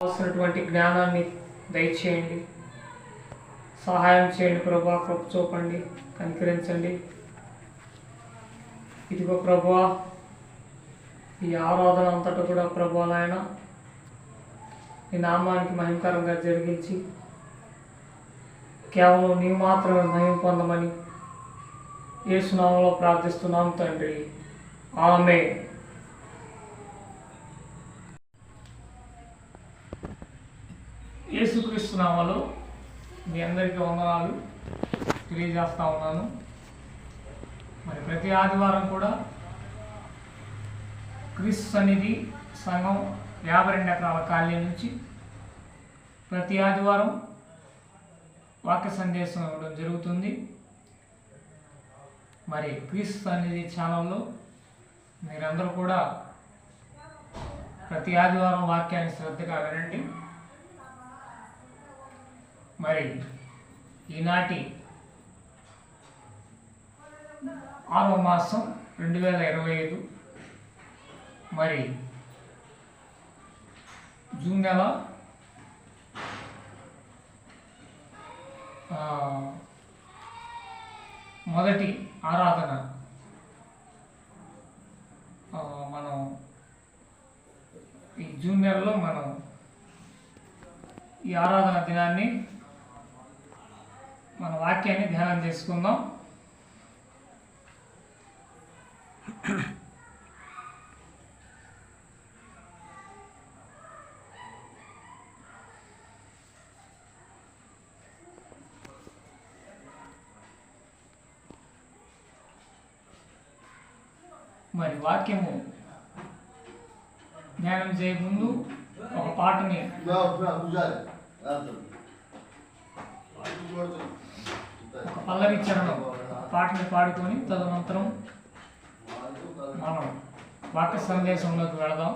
కావాల్సినటువంటి జ్ఞానాన్ని దయచేయండి. సహాయం చేయండి ప్రభా కృప చూపండి కనికరించండి. ఇదిగో ప్రభా ఈ ఆరాధన అంతటా కూడా ప్రభా నాయన ఈ నామానికి మహిమకరంగా జరిగించి కేవలం నీవు మాత్రమే మహిమ పొందమని ఏసునామంలో ప్రార్థిస్తున్నాం తండ్రి. ఆమె యేసుక్రీస్తు నామలో మీ అందరికీ వందనాలు తెలియజేస్తూ ఉన్నాను. మరి ప్రతి ఆదివారం కూడా క్రీస్తు సన్నిధి సంఘం యాభై రెండు ఎకరాల కాలనీ నుంచి ప్రతి ఆదివారం వాక్య సందేశం ఇవ్వడం జరుగుతుంది. మరి క్రీస్తు సన్నిధి ఛానల్లో మీరందరూ కూడా ప్రతి ఆదివారం వాక్యాన్ని శ్రద్ధగా వినండి. మరి ఈనాటి ఆరవ మాసం రెండు వేల ఇరవై ఐదు మరి జూన్ నెల ఆ, మొదటి ఆరాధన ఆ, మనం ఈ జూన్ నెలలో మనం ఈ ఆరాధన దినాన్ని మన వాక్యాన్ని ధ్యానం చేసుకుందాం. మరి వాక్యము ధ్యానం చేయముందు ఒక పాటని ఒక పల్లవి చరణం పాటని పాడుకొని తదనంతరం మనం వాక్య సందేశంలోకి వెళదాం.